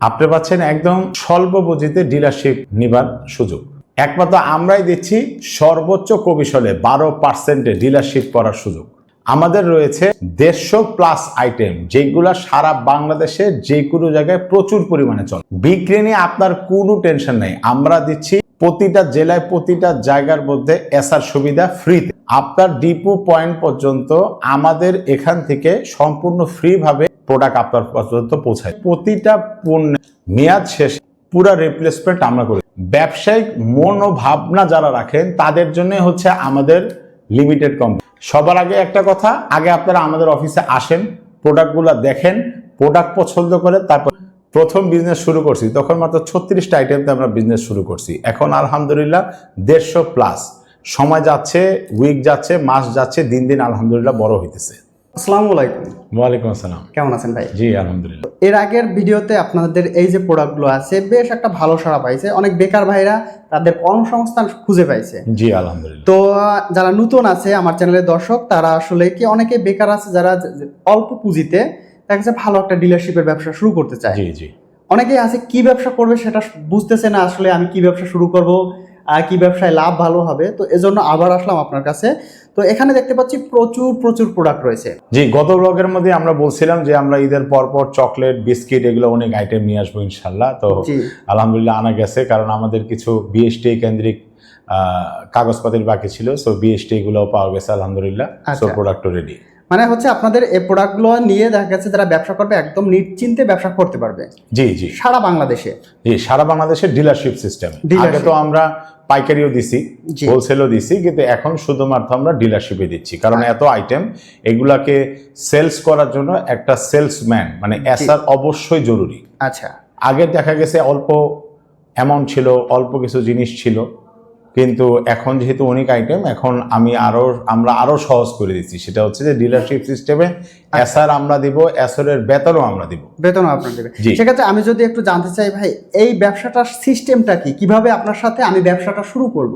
আপনি পাচ্ছেন একদম স্বল্প পুঁজিতে ডিলারশিপ নিবার সুযোগ। একমাত্র আমরাই দিচ্ছি সর্বোচ্চ কৌশলে বারো পার্সেন্টে ডিলারশিপ করার সুযোগ। আমাদের রয়েছে দেড়শো প্লাস আইটেম যেগুলা সারা বাংলাদেশে যে কোনো জায়গায় প্রচুর পরিমাণে চলে। বিক্রি নিয়ে আপনার কোনো টেনশন নেই। আমরা দিচ্ছি প্রতিটা জেলায় প্রতিটা জায়গার মধ্যে এসআর সুবিধা ফ্রিতে আপনার ডিপো পয়েন্ট পর্যন্ত আমাদের এখান থেকে সম্পূর্ণ ফ্রি ভাবে প্রোডাক্ট আপনার পর্যন্ত পৌঁছায়। প্রতিটা পণ্য মেয়াদ শেষ, পুরো রিপ্লেসমেন্ট আমরা করি। ব্যবসায়িক মনোভাবনা যারা রাখেন, তাদের জন্য হচ্ছে আমাদের লিমিটেড কোম্পানি সবার আগে একটা কথা, আগে আপনারা আমাদের অফিসে আসেন প্রোডাক্টগুলো দেখেন প্রোডাক্ট পছন্দ করে, তারপর প্রথম বিজনেস শুরু করছি। তখন মাত্র ছত্রিশটা আইটেমতে আমরা বিজনেস শুরু করছি। এখন আলহামদুলিল্লাহ দেড়শো প্লাস সময় যাচ্ছে উইক যাচ্ছে, মাস যাচ্ছে, দিন দিন আলহামদুলিল্লাহ বড় হইতেছে। আসসালামু আলাইকুম। ওয়ালাইকুম আসসালাম। কেমন আছেন ভাই? জি আলহামদুলিল্লাহ। এর আগের ভিডিওতে আপনাদের এই যে প্রোডাক্টগুলো আছে বেশ একটা ভালো সাড়া পাইছে। অনেক বেকার ভাইরা তাদের কর্মসংস্থান খুঁজে পাইছে। জি আলহামদুলিল্লাহ। তো যারা নতুন আছে আমার চ্যানেলের দর্শক তারা আসলে কি অনেকে বেকার আছে যারা অল্প পুঁজিতে দেখা যাচ্ছে ভালো একটা ডিলারশিপের ব্যবসা শুরু করতে চায়। জি জি। অনেকেই আছে কি ব্যবসা করবে সেটা বুঝতেছে না আসলে আমি কি ব্যবসা শুরু করব কি ব্যবসায় লাভ ভালো হবে তো এজন্য আবার আসলাম আপনার কাছে। তো এখানে দেখতে পাচ্ছি প্রচুর প্রচুর প্রোডাক্ট রয়েছে। জি গত ব্লগের মধ্যে আমরা বলছিলাম যে আমরা ঈদের পরপর চকলেট বিস্কিট এগুলো অনেক আইটেম নিয়ে আসব ইনশাল্লাহ তো আলহামদুলিল্লাহ আনা গেছে কারণ আমাদের কিছু বিএসটি কেন্দ্রিক আহ, কাগজপাতির বাকি ছিল সো বিএসটি গুলোও পাওয়া গেছে আলহামদুলিল্লাহ। সো। প্রোডাক্টও রেডি মানে হচ্ছে আপনাদের এই প্রোডাক্টগুলো নিয়ে দেখা গেছে যারা ব্যবসা করবে একদম নিশ্চিন্তে ব্যবসা করতে পারবে। জি জি। সারা বাংলাদেশে। জি সারা বাংলাদেশের ডিলারশিপ সিস্টেম আগে তো আমরা পাইকারিও দিছি হোলসেলও দিছি কিন্তু এখন শুধুমাত্র আমরা ডিলারশিপে দিচ্ছি। কারণ এত আইটেম এগুলাকে সেলস করার জন্য একটা সেলসম্যান মানে এসআর অবশ্যই জরুরি। আচ্ছা। আগে দেখা গেছে অল্প অ্যামাউন্ট ছিল অল্প কিছু জিনিস ছিল। কিন্তু এখন যেহেতু অনেক আইটেম এখন আমি আরও আমরা আরও সহজ করে দিচ্ছি। সেটা হচ্ছে যে ডিলারশিপ সিস্টেমে এসআর আমরা দিব এসআর বেতনও আমরা দিব। বেতনও আপনার দেবে জি। সেক্ষেত্রে আমি যদি একটু জানতে চাই ভাই এই ব্যবসাটার সিস্টেমটা কি? কীভাবে আপনার সাথে আমি ব্যবসাটা শুরু করব?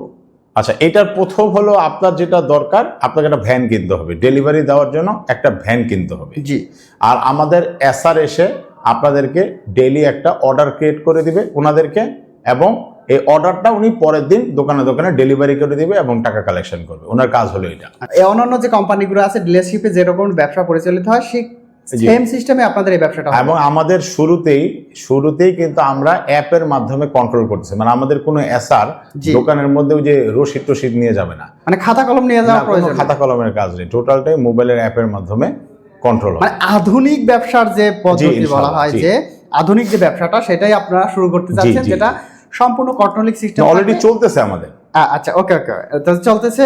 আচ্ছা এটার প্রথম হলো আপনার যেটা দরকার আপনাকে একটা ভ্যান কিনতে হবে। ডেলিভারি দেওয়ার জন্য একটা ভ্যান কিনতে হবে। জি। আর আমাদের এসআর এসে আপনাদেরকে ডেলি একটা অর্ডার ক্রিয়েট করে দিবে ওনাদেরকে এবং এই অর্ডারটা উনি পরের দিন দোকানে দোকানে ডেলিভারি করে দিবে এবং টাকা কালেকশন করবে। ওনার কাজ হলো এটা। এই অন্যান্য যে কোম্পানিগুলো আছে ডিলারশিপে যেরকম ব্যবসা পরিচালিত হয় সেই সেম সিস্টেমে আপনাদের এই ব্যবসাটা এবং আমাদের শুরুতেই শুরুতেই কিন্তু আমরা অ্যাপের মাধ্যমে কন্ট্রোল করতেছি। মানে আমাদের কোনো এসআর দোকানের মধ্যে ওই যে রসিদ টসিদ নিয়ে যাবে না। মানে খাতা কলম নিয়ে যাওয়া প্রয়োজন। খাতা কলমের কাজ নেই। টোটালটাই মোবাইলের অ্যাপের মাধ্যমে কন্ট্রোল মানে আধুনিক ব্যবসার যে পদ্ধতি বলা হয় যে আধুনিক যে ব্যবসাটা সেটাই আপনারা শুরু করতে চাচ্ছেন জি, যেটা সম্পূর্ণ কন্ট্রোলিক সিস্টেম অলরেডি চলতেছে আমাদের। আচ্ছা ওকে ওকে চলতেছে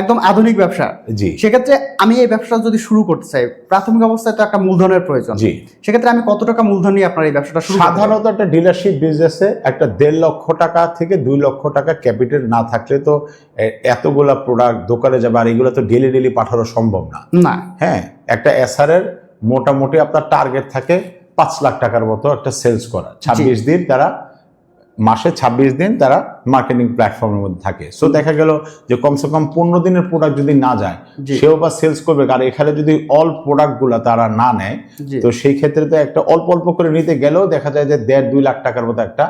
একদম আধুনিক ব্যবসা। জি। সেক্ষেত্রে আমি এই ব্যবসা যদি শুরু করতে চাই প্রাথমিক অবস্থায় তো একটা মূলধনের প্রয়োজন। জি। সেক্ষেত্রে আমি কত টাকা মূলধন নিয়ে আপনার এই ব্যবসাটা শুরু সাধারণত একটা ডিলারশিপ বিজনেসে একটা দেড় লক্ষ টাকা থেকে দুই লক্ষ টাকা ক্যাপিটাল না থাকলে তো এতগুলা প্রোডাক্ট দোকানে যাবে আর এগুলো তো ডেলি ডেলি পাঠানো সম্ভব না। না। হ্যাঁ একটা এসআর এর মোটামুটি আপনার টার্গেট থাকে পাঁচ লাখ টাকার মতো একটা সেলস করা ছাব্বিশ দিন তারা মাসে ছাব্বিশ দিন তারা মার্কেটিং প্ল্যাটফর্মের মধ্যে থাকে। সো দেখা গেল যে কমসে কম পনেরো দিনের প্রোডাক্ট যদি না যায় সেও বা সেলস করবে। আর এখানে যদি অল প্রোডাক্টগুলো তারা না নেয় তো সেই ক্ষেত্রে তো একটা অল্প অল্প করে নিতে গেলেও দেখা যায় যে দেড় দুই লাখ টাকার মতো একটা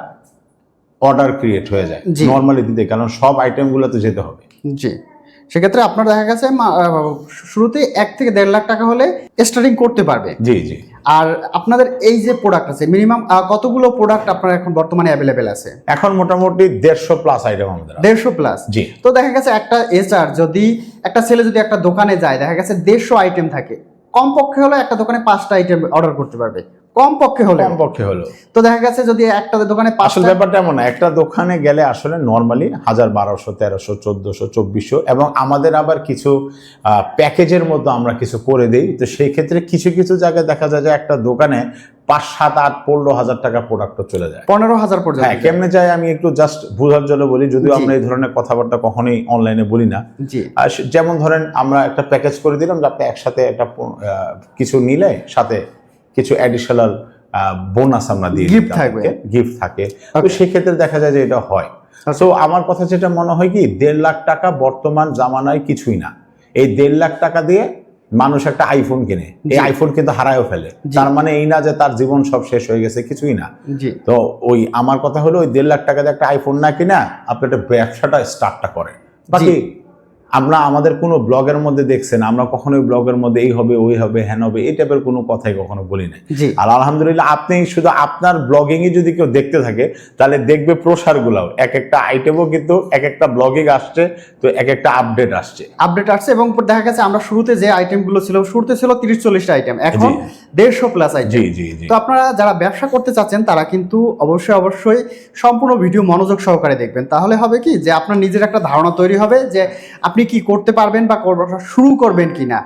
অর্ডার ক্রিয়েট হয়ে যায়। নর্মালি দিতে কারণ সব আইটেমগুলো তো যেতে হবে। জি। সেক্ষেত্রে আপনার দেখা গেছে শুরুতে এক থেকে দেড় লাখ টাকা হলে স্টার্টিং করতে পারবে। জি জি। আর আপনাদের এই যে প্রোডাক্ট আছে মিনিমাম কতগুলো প্রোডাক্ট আপনার এখন বর্তমানে অ্যাভেলেবেল আছে? এখন মোটামুটি দেড়শো প্লাস আইটেম আমাদের দেড়শো প্লাস জি। তো দেখা গেছে একটা এসআর যদি একটা ছেলে যদি একটা দোকানে যায় দেখা গেছে দেড়শো আইটেম থাকে কমপক্ষে হলো হলে একটা দোকানে পাঁচটা আইটেম অর্ডার করতে পারবে। কম পক্ষে হলে কম পক্ষে হলো তো দেখা গেছে যদি একটা দোকানে আসল ব্যাপারটা এমন না একটা দোকানে গেলে আসলে নর্মালি হাজার বারোশো তেরোশো চোদ্দোশো চব্বিশশো এবং আমাদের আবার কিছু প্যাকেজের মধ্যে আমরা কিছু করে দিই। তো সেই ক্ষেত্রে কিছু কিছু জায়গায় দেখা যায় যে একটা দোকানে পাঁচ সাত আট পনেরো হাজার টাকা প্রোডাক্টও চলে যায়। পনেরো হাজার পর্যন্ত হ্যাঁ কেমনে যায় আমি একটু জাস্ট বোঝার জন্য বলি যদিও আমরা এই ধরনের কথাবার্তা কখনোই অনলাইনে বলি না। জি। আর যেমন ধরেন আমরা একটা প্যাকেজ করে দিলাম যে আপনি একসাথে একটা কিছু নিলে সাথে কিছু অ্যাডিশনাল বোনাস আমরা দিয়ে গিফট থাকবে। গিফট থাকে। তো. সেক্ষেত্রে দেখা যায় যে এটা হয়। সো আমার কথা যেটা মনে হয় কি দেড় লাখ টাকা বর্তমান জামানায় কিছুই না। এই দেড় লাখ টাকা দিয়ে মানুষ একটা আইফোন কিনে। এই আইফোন কিন্তু হারায়ও ফেলে। তার মানে এই না যে তার জীবন সব শেষ হয়ে গেছে কিছুই না। তো ওই আমার কথা হলো ওই দেড় লাখ টাকা দিয়ে একটা আইফোন না কিনা আপনি একটা ব্যবসাটা স্টার্টটা করেন। বাকি আমরা আমাদের কোনো ব্লগের মধ্যে দেখছেন আমরা কখনোই ব্লগের মধ্যে এই হবে ওই হবে হ্যান হবে এই টাইপের কোনো কথাই কখনো বলি নাই। আর আলহামদুলিল্লাহ আপনি শুধু আপনার ব্লগিংই যদি কেউ দেখতে থাকে তাহলে দেখবে প্রসারগুলাও। এক একটা আইটেমও কিন্তু এক একটা ব্লগিং আসছে তো এক একটা আপডেট আসছে। আপডেট আসছে এবং দেখা গেছে আমরা শুরুতে যে আইটেমগুলো ছিল শুরুতে ছিল তিরিশ চল্লিশটা আইটেম এখন দেড়শো প্লাস আইটেম জি জি জি। তো আপনারা যারা ব্যবসা করতে চাচ্ছেন তারা কিন্তু অবশ্যই অবশ্যই সম্পূর্ণ ভিডিও মনোযোগ সহকারে দেখবেন। তাহলে হবে কি যে আপনার নিজের একটা ধারণা তৈরি হবে যে আপনি কি করতে পারবেন বা ব্যবসা শুরু করবেন কি না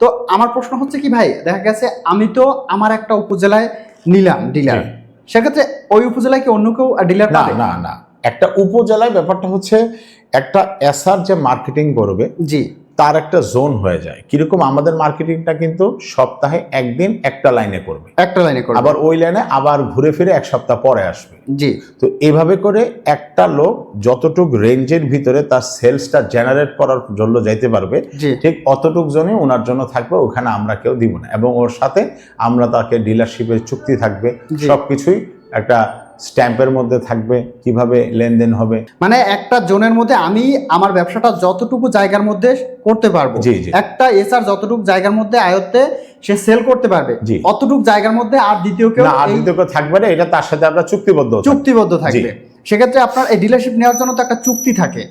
তো আমার প্রশ্ন হচ্ছে কি ভাই দেখা গেছে আমি তো আমার একটা উপজেলায় নিলাম ডিলার সেক্ষেত্রে ওই উপজেলায় কি অন্য কেউ ডিলার না না না। একটা উপজেলায় ব্যাপারটা হচ্ছে একটা এসআর যে মার্কেটিং করবে জি। তার একটা জোন হয়ে যায়। কীরকম আমাদের মার্কেটিংটা কিন্তু সপ্তাহে একদিন একটা লাইনে করবে। একটা লাইনে করবে। আবার ওই লাইনে আবার ঘুরে ফিরে এক সপ্তাহ পরে আসবে। জি। তো এভাবে করে একটা লোক যতটুক রেঞ্জের ভিতরে তার সেলসটা জেনারেট করার জন্য যাইতে পারবে ঠিক অতটুক জনই ওনার জন্য থাকবে ওখানে আমরা কেউ দিব না। এবং ওর সাথে আমরা তাকে ডিলারশিপের চুক্তি থাকবে। সবকিছুই একটা স্ট্যাম্পের মধ্যে থাকবে কীভাবে লেনদেন হবে। মানে একটা জোনের মধ্যে আমি আমার ব্যবসাটা যতটুকু জায়গার মধ্যে করতে পারব। একটা এসআর যতটুকু জায়গার মধ্যে আয়ত্তে সে সেল করতে পারবে। অতটুকু জায়গার মধ্যে আর দ্বিতীয় কেউ আর দ্বিতীয় কেউ থাকবে না এটা তার সাথে আমরা চুক্তিবদ্ধ চুক্তিবদ্ধ থাকবে। সেক্ষেত্রে আপনার এই ডিলারশিপ নেওয়ার জন্য তো একটা চুক্তি থাকে।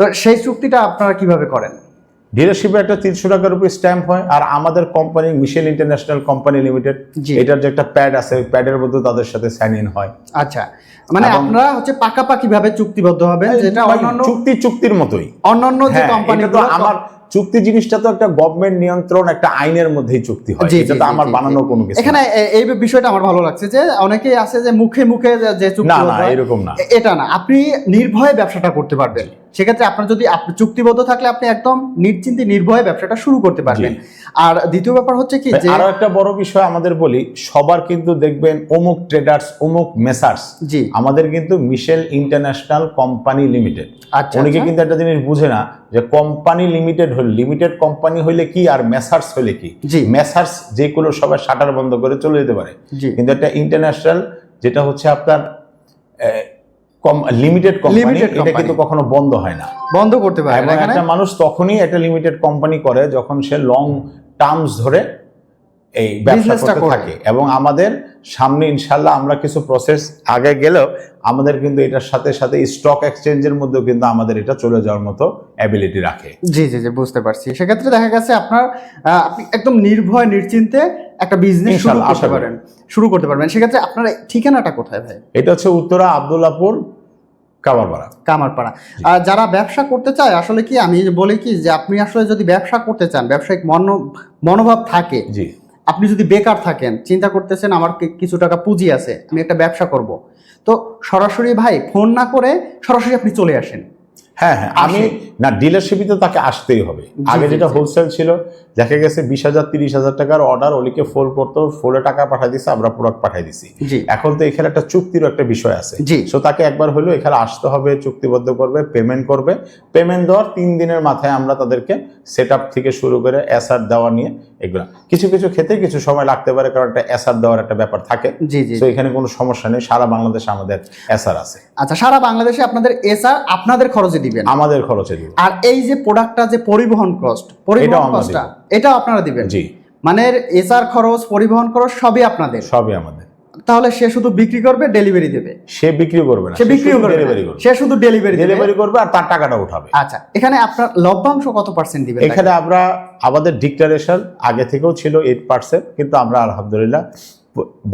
তো সেই চুক্তিটা আপনারা কীভাবে করেন? ডিলারশিপে একটা তিনশো টাকার উপরে স্ট্যাম্প হয় আর আমাদের company Michelle international company limited এটার যে একটা প্যাড আছে ওই প্যাডের মধ্যে তাদের সাথে সাইন ইন হয়। আচ্ছা মানে আপনারা হচ্ছে পাকাপাকি ভাবে চুক্তিবদ্ধ হবে যেটা অন্যান্য চুক্তি চুক্তির মতোই। অন্যান্য যে হ্যাঁ, কোম্পানি তো আমার চুক্তি জিনিসটা তো একটা গভর্নমেন্ট নিয়ন্ত্রণ একটা আইনের মধ্যেই চুক্তি হয়। এটা তো আমার বানানো কোনো কিছু এখানে এই বিষয়টা আমার ভালো লাগছে যে অনেকেই আছে যে মুখে মুখে যে- চুক্তি না না এরকম না। এটা না। আপনি নির্ভয়ে ব্যবসাটা করতে পারবেন। সেক্ষেত্রে আপনার যদি আপনি চুক্তিবদ্ধ থাকলে আপনি একদম নিশ্চিন্তে নির্ভয়ে ব্যবসাটা শুরু করতে পারবেন। আর দ্বিতীয় ব্যাপার হচ্ছে কি যে আরও একটা বড় বিষয় আমাদের বলি সবার কিন্তু দেখবেন অমুক ট্রেডার্স অমুক মেসার্স জি। আমাদের কিন্তু মিশেল ইন্টারন্যাশনাল কোম্পানি লিমিটেড আচ্ছা অনেকে। কিন্তু একটা জিনিস বুঝে না যে কোম্পানি লিমিটেড লিমিটেড কোম্পানি হইলে কি আর মেসার্স হইলে কি? জি। মেসার্স যেগুলো সবাই শাটার বন্ধ করে চলে যেতে পারে। কিন্তু একটা ইন্টারন্যাশনাল যেটা হচ্ছে আপনার লিমিটেড কোম্পানি এটা কিন্তু কখনো বন্ধ হয় না। বন্ধ করতে পারে একটা মানুষ তখনই একটা লিমিটেড কোম্পানি করে যখন সে লং টার্মস ধরে এই ব্যবসা Business টা করতে করবে। থাকে। এবং আমাদের সামনে ইনশাল্লাহ আমরা কিছু প্রসেস আগে গেলেও আমাদের কিন্তু এটার সাথে সাথে স্টক এক্সচেঞ্জের মধ্যেও কিন্তু আমাদের এটা চলে যাওয়ার মতো অ্যাবিলিটি রাখে। জি জি জি বুঝতে পারছি। সেক্ষেত্রে দেখা গেছে আপনার আপনি একদম নির্ভয় নিশ্চিন্তে একটা বিজনেস শুরু করতে। পারেন শুরু করতে পারবেন। সেক্ষেত্রে আপনার ঠিকানাটা কোথায় ভাই? এটা হচ্ছে উত্তরা আবদুল্লাপুর কামারপাড়া। কামারপাড়া। আর যারা ব্যবসা করতে চায় আসলে কি আমি বলি কি যে আপনি আসলে যদি ব্যবসা করতে চান ব্যবসায়িক মন মনোভাব থাকে জি। আপনি যদি বেকার থাকেন, চিন্তা করতেছেন আমার কিছু টাকা পুঁজি আছে, আমি একটা ব্যবসা করব। তো সরাসরি ভাই, ফোন না করে সরাসরি আপনি চলে আসেন। হ্যাঁ হ্যাঁ আমি না ডিলারশিপে তো তাকে আসতেই হবে। আগে যেটা হোলসেল ছিল দেখা গেছে বিশ হাজার তিরিশ হাজার টাকার অর্ডার ওলিকে ফোল করতো ফোলে টাকা পাঠাই দিছে আমরা প্রোডাক্ট পাঠাই দিছি। এখন তো এখানে একটা চুক্তিরও একটা বিষয় আছে। জি। সো তাকে একবার হলেও এখানে আসতে হবে চুক্তিবদ্ধ করবে পেমেন্ট করবে। পেমেন্ট দেওয়ার তিন দিনের মাথায় আমরা তাদেরকে সেট থেকে শুরু করে অ্যাসার দেওয়া নিয়ে এগুলো। কিছু কিছু ক্ষেত্রে কিছু সময় লাগতে পারে কারণ একটা অ্যাসার দেওয়ার একটা ব্যাপার থাকে। জি জি। তো এখানে কোনো সমস্যা নেই সারা বাংলাদেশে আমাদের অ্যাসার আছে। আচ্ছা সারা বাংলাদেশে আপনাদের এসআর আপনাদের খরচে দিবেন। আমাদের খরচে দিব আর এই যে প্রোডাক্টটা যে পরিবহন কস্ট পরিবহন কস্টটা এটাও আপনারা দিবেন? জি। মানে এসআর খরচ পরিবহন খরচ সবই আপনাদের? সবই আমাদের। তাহলে সে শুধু বিক্রি করবে ডেলিভারি দেবে? সে বিক্রি করবে না সে বিক্রিও করবে ডেলিভারি করবে। সে শুধু ডেলিভারি ডেলিভারি করবে আর তার টাকাটা উঠাবে। আচ্ছা এখানে আপনার লভ্যাংশ কত পার্সেন্ট দিবেন? এখানে আমরা আমাদের ডিক্লারেশন আগে থেকেও ছিল এইট পার্সেন্ট কিন্তু আমরা আলহামদুলিল্লাহ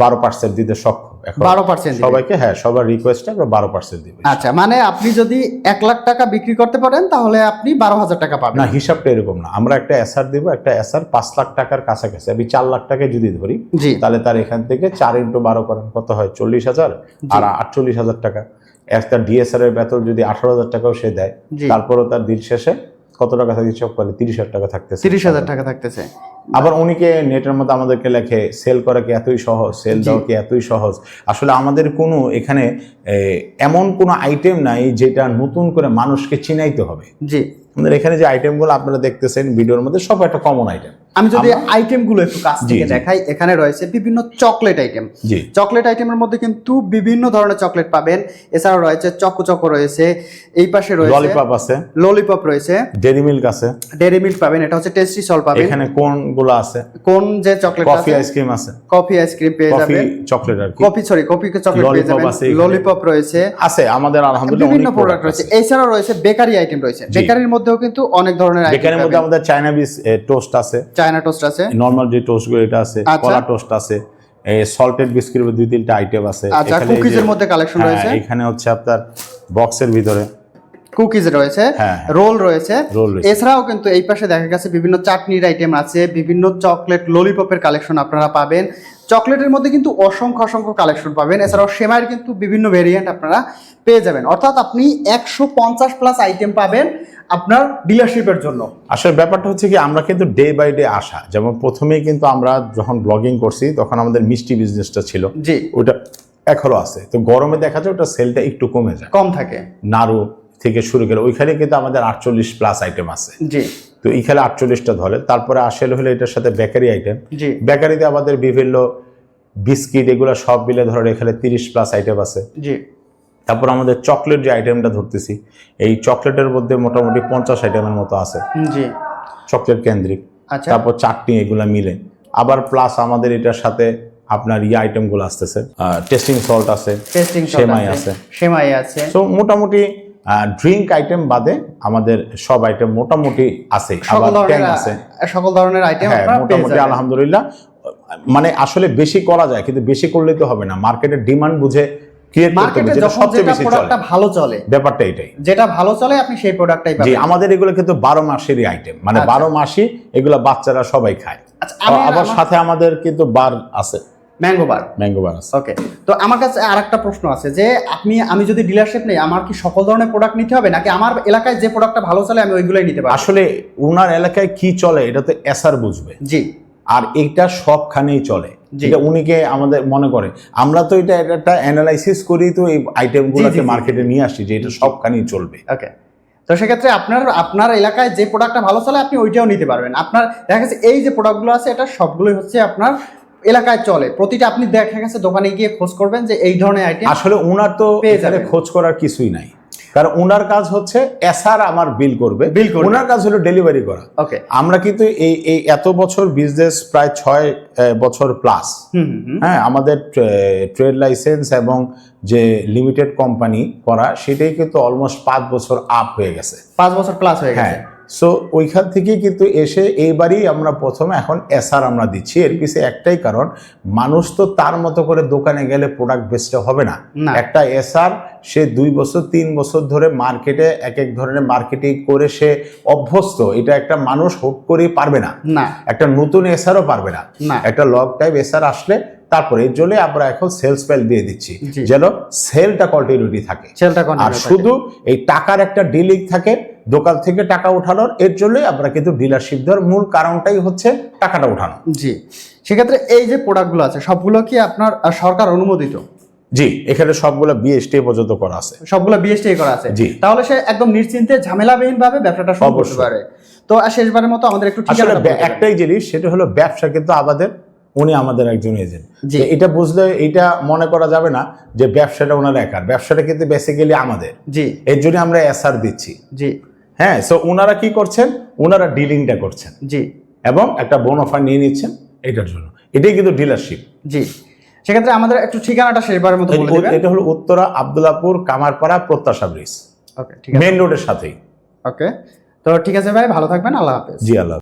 বারো পার্সেন্ট দিতে সক্ষম। বারো পার্সেন্ট সবাইকে হ্যাঁ সবার রিকোয়েস্টে আমরা বারো পার্সেন্ট দিব। আচ্ছা মানে আপনি যদি এক লাখ টাকা বিক্রি করতে পারেন তাহলে আপনি বারো হাজার টাকা পাবেন। না হিসাবটা এরকম না। আমরা একটা এসআর দিব একটা এসআর পাঁচ লাখ টাকার কাছাকাছি। আমি চার লাখ টাকা যদি ধরি তাহলে তার এখান থেকে চার ইন্টু বারো করেন কত হয়? চল্লিশ হাজার। আর আটচল্লিশ হাজার টাকা। একটা ডিএসআর এর বেতন যদি আঠারো হাজার টাকাও সে দেয় তারপরেও তার দিন শেষে কত টাকা থাকে সব করে তিরিশ হাজার টাকা থাকতেছে। তিরিশ হাজার টাকা থাকতেছে। আবার উনিকে নেটের মধ্যে আমাদেরকে লেখে সেল করা কি এতই সহজ? সেল দেওয়া কি এতই সহজ? আসলে আমাদের কোনো এখানে এমন কোনো আইটেম নাই যেটা নতুন করে মানুষকে চিনাইতে হবে। জি। আমাদের এখানে যে আইটেমগুলো আপনারা দেখতেছেন ভিডিওর মধ্যে সব একটা কমন আইটেম আমি যদি আইটেমগুলো একটু কাছ থেকে দেখাই এখানে রয়েছে বিভিন্ন চকলেট আইটেম চকলেট আইটেমের মধ্যে কিন্তু বিভিন্ন ধরনের চকলেট পাবেন। এছাড়াও রয়েছে চকো রয়েছে এই পাশে রয়েছে ললিপপ আছে। ললিপপ রয়েছে। ডেরি মিল্ক আছে। ডেরি মিল্ক পাবেন এটা হচ্ছে টেস্টি সল পাবেন। এখানে কোনগুলো আছে? কোন যে চকলেট কফি আইসক্রিম আছে। কফি আইসক্রিম পেয়ে কফি যাবেন। চকলেট আর কফি সরি কফি চকলেট পেয়ে যাবেন। ললিপপ রয়েছে। আছে আমাদের আলহামদুলিল্লাহ বিভিন্ন প্রোডাক্ট রয়েছে। এছাড়াও রয়েছে বেকারি আইটেম রয়েছে। বেকারির মধ্যেও কিন্তু অনেক ধরনের আইটেম বেকারের মধ্যে আমাদের চায়না বিস টোস্ট আছে। চায়না টোস্ট আছে? নরমাল যে টোস্টগুলো এটা আছে আচ্ছা। কলা টোস্ট আছে এই সল্টেড বিস্কিটের দুই তিনটা আইটেম আছে। আচ্ছা এখানে কুকিজের মধ্যে কালেকশন হ্যাঁ, রয়েছে? এখানে হচ্ছে আপনার বক্সের ভিতরে। কুকিজ রয়েছে হ্যাঁ। রোল রয়েছে। রোল রয়েছে। এছাড়াও কিন্তু এই পাশে দেখা গেছে বিভিন্ন চাটনির আইটেম আছে বিভিন্ন চকলেট ললিপপের কালেকশন আপনারা পাবেন। চকলেটের মধ্যে কিন্তু অসংখ্য অসংখ্য কালেকশন পাবেন। এছাড়াও সেমাইয়ের কিন্তু বিভিন্ন ভেরিয়েন্ট আপনারা পেয়ে যাবেন। অর্থাৎ আপনি একশো পঞ্চাশ প্লাস আইটেম পাবেন আপনার ডিলারশিপের জন্য। আসলে ব্যাপারটা হচ্ছে কি আমরা কিন্তু ডে বাই ডে আসা। যেমন প্রথমেই কিন্তু আমরা যখন ব্লগিং করছি তখন আমাদের মিষ্টি বিজনেসটা ছিল। জি। ওটা এখনও আছে। তো গরমে দেখা যায় ওটা সেলটা একটু কমে যায়। কম থাকে। নাড়ু থেকে শুরু করে ওইখানে কিন্তু আমাদের আটচল্লিশ প্লাস আইটেম আছে। জি। তো এইখানে আটচল্লিশটা ধরে তারপরে আসেল হলে এটার সাথে বেকারি আইটেম বেকারিতে আমাদের বিভিন্ন বিস্কিট এগুলো সব মিলে ধরে এখানে তিরিশ প্লাস আইটেম আছে। জি। তারপর আমাদের চকলেট যে আইটেমটা ধরতেছি এই চকলেটের মধ্যে মোটামুটি পঞ্চাশ আইটেমের মতো আছে। জি। চকলেট কেন্দ্রিক। আচ্ছা। তারপর চাটনি এগুলা মিলে। আবার প্লাস আমাদের এটার সাথে আপনার ইয়ে আইটেমগুলো আসতেছে টেস্টিং সল্ট আছে টেস্টিং সেমাই আছে সেমাই আছে। তো মোটামুটি ড্রিঙ্ক আইটেম বাদে আমাদের সব আইটেম মোটামুটি আছে। সকল আবার ট্যাং ধরনের আছে। সকল ধরনের আইটেম হ্যাঁ মোটামুটি আলহামদুলিল্লাহ। মানে আসলে বেশি করা যায় কিন্তু বেশি করলে তো হবে না। মার্কেটের ডিমান্ড বুঝে ভালো চলে ব্যাপারটা এটাই। যেটা ভালো চলে আপনি সেই প্রোডাক্টটাই জি পাবেন। আমাদের এগুলো কিন্তু বারো মাসেরই আইটেম মানে আচ্ছা। বারো মাসই এগুলো বাচ্চারা সবাই খায়। আচ্ছা আবার সাথে আমাদের কিন্তু বার আছে। ম্যাঙ্গো বার ম্যাঙ্গো বার ওকে তো আমার কাছে আরেকটা প্রশ্ন আছে যে আপনি আমি যদি ডিলারশিপ নেই আমার কি সকল ধরনের প্রোডাক্ট নিতে হবে? নাকি আমার এলাকায় যে প্রোডাক্টটা ভালো চলে আমি ওইগুলোই নিতে পারব? আসলে ওনার এলাকায় কি চলে এটা তো এসার বুঝবে। জি। আর এটা সবখানেই চলে। এটা উনিকে আমাদের মনে করে। আমরা তো এটা একটা অ্যানালাইসিস করি তো এই আইটেমগুলোকে মার্কেটে নিয়ে আসি যে এটা সবখানেই চলবে। ওকে তো সেক্ষেত্রে আপনার আপনার এলাকায় যে প্রোডাক্টটা ভালো চলে আপনি ওইটাও নিতে পারবেন। আপনার দেখা গেছে এই যে প্রোডাক্টগুলো আছে এটা সবগুলোই হচ্ছে আপনার এলাকায় চলে। প্রতিটা আপনি দেখা গেছে দোকানে গিয়ে খোঁজ করবেন যে এই ধরনের আইটেম আসলে ওনার তো খোঁজ করার কিছুই নাই। কারণ ওনার কাজ হচ্ছে এসার আমার বিল করবে। বিল করবে। ওনার কাজ হলো ডেলিভারি করা। ওকে আমরা কিন্তু এই এই এত বছর বিজনেস প্রায় ছয় বছর প্লাস হ্যাঁ আমাদের ট্রেড লাইসেন্স এবং যে লিমিটেড কোম্পানি করা সেটাই কিন্তু অলমোস্ট পাঁচ বছর আপ হয়ে গেছে। পাঁচ বছর প্লাস হয়ে গেছে। হ্যাঁ সো ওইখান থেকেই কিন্তু এসে এইবারই আমরা প্রথমে এখন এসআর আমরা দিচ্ছি। এর পিছে একটাই কারণ মানুষ তো তার মতো করে দোকানে গেলে প্রোডাক্ট বেচতে হবে না। একটা এসআর সে দুই বছর তিন বছর ধরে মার্কেটে এক এক ধরনের মার্কেটিং করে সে অভ্যস্ত। এটা একটা মানুষ হুট করেই পারবে না। না। একটা নতুন এসআরও পারবে না। না। একটা লগ টাইপ এসআর আসলে তারপরে এর জন্য আমরা এখন সেলস পেল দিয়ে দিচ্ছি। যেন সেলটা কন্টিনিউটি থাকে। সেলটা আর শুধু এই টাকার একটা ডিলিং থাকে দোকান থেকে টাকা উঠানোর এর জন্যই আমরা কিন্তু ডিলারশিপ দেওয়ার মূল কারণটাই হচ্ছে টাকাটা উঠানো। জি। সেক্ষেত্রে এই যে প্রোডাক্টগুলো আছে সবগুলো কি আপনার সরকার অনুমোদিত? জি এখানে সবগুলো বিএসটি পর্যন্ত করা আছে। সবগুলো বিএসটি করা আছে। জি। তাহলে সে একদম নিশ্চিন্তে ঝামেলাবিহীন ভাবে ব্যবসাটা শুরু করতে পারে। তো আর শেষবারের মতো আমাদের একটু। একটাই জিনিস সেটা হলো ব্যবসা কিন্তু আমাদের উনি আমাদের একজন এজেন্ট। এটা বুঝলে এটা মনে করা যাবে না যে ব্যবসাটা ওনার একার। ব্যবসাটা কিন্তু বেসিক্যালি আমাদের। জি। এর জন্য আমরা এসআর দিচ্ছি। জি। হ্যাঁ সো ওনারা কি করছেন? ওনারা ডিলিংটা করছেন। জি। এবং একটা বোন অফার নিয়ে নিচ্ছেন এটার জন্য। এটাই কিন্তু ডিলারশিপ জি। সেক্ষেত্রে আমাদের একটু ঠিকানাটা শেষবারের মতো এটা হলো উত্তরা আবদুল্লাপুর কামারপাড়া প্রত্যাশা ব্রিজ। ওকে ঠিক আছে। মেন রোডের সাথেই। ওকে তো ঠিক আছে ভাই ভালো থাকবেন আল্লাহ হাফেজ। জি আল্লাহ